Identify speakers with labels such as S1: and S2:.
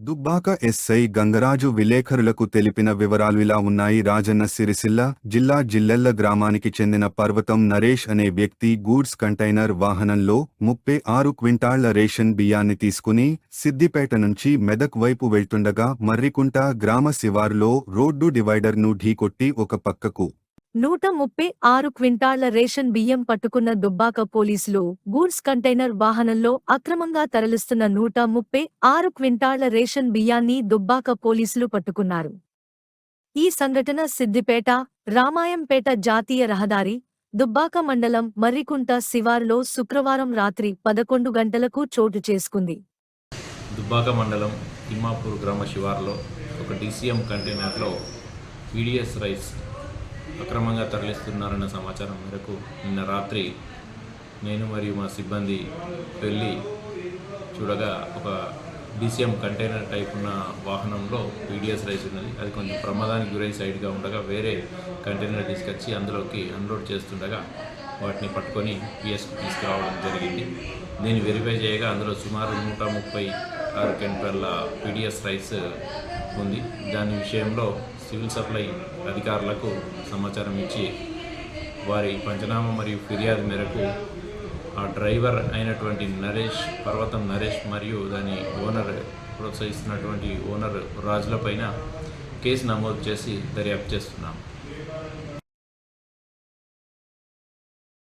S1: Dubbaka SI Gangaraju విలేఖరులకు తెలిపిన వివరాలు ఇలా ఉన్నాయి. రాజన్న సిరిసిల్ల జిల్లా జిల్లెళ్ళ గ్రామానికి చెందిన పర్వతం నరేష్ అనే వ్యక్తి గూడ్స్ కంటైనర్ వాహనంలో ముప్పై ఆరు క్వింటాళ్ళ రేషన్ బియ్యాన్ని తీసుకుని సిద్దిపేట నుంచి మెదక్ వైపు వెళ్తుండగా మర్రికుంట గ్రామ శివారులో రోడ్డు డివైడర్ను ఢీకొట్టి ఒక పక్కకు
S2: నూట ముప్పై ఆరు క్వింటాళ్ళ రేషన్ బియ్యం పట్టుకున్న దుబ్బాక పోలీసులు గూడ్స్ కంటైనర్ వాహనంలో అక్రమంగా తరలిస్తున్న నూట ముప్పై ఆరు క్వింటాళ్ళ రేషన్ బియ్యాన్ని దుబ్బాక పోలీసులు పట్టుకున్నారు. ఈ సంఘటన సిద్దిపేట రామాయంపేట జాతీయ రహదారి దుబ్బాక మండలం మర్రికుంట శివారులో శుక్రవారం రాత్రి పదకొండు గంటలకు చోటు చేసుకుంది.
S3: దుబ్బాక మండలం తిమ్మాపూర్ గ్రామ శివార్లో ఒక డీసీఎం కంటైనర్లో పీడిఎస్ రైస్ అక్రమంగా తరలిస్తున్నారన్న సమాచారం మేరకు నిన్న రాత్రి నేను మరియు మా సిబ్బంది వెళ్ళి చూడగా ఒక డీసీఎం కంటైనర్ టైప్ ఉన్న వాహనంలో పీడిఎస్ రైస్ ఉన్నది. అది కొంచెం ప్రమాదానికి గురై సైడ్గా ఉండగా వేరే కంటైనర్ తీసుకొచ్చి అందులోకి అన్లోడ్ చేస్తుండగా వాటిని పట్టుకొని పిఎస్కి తీసుకురావడం జరిగింది. నేను వెరిఫై చేయగా అందులో సుమారు నూట ముప్పై ఆరు క్వింటాల పీడిఎస్ రైస్ ఉంది. దాని విషయంలో సివిల్ సప్లై అధికారులకు సమాచారం ఇచ్చి వారి పంచనామా మరియు ఫిర్యాదు మేరకు ఆ డ్రైవర్ అయినటువంటి నరేష్ పర్వతం నరేష్ మరియు దాని ఓనర్ ప్రోత్సహిస్తున్నటువంటి ఓనర్ రాజులపైన కేసు నమోదు చేసి దర్యాప్తు చేస్తున్నాం.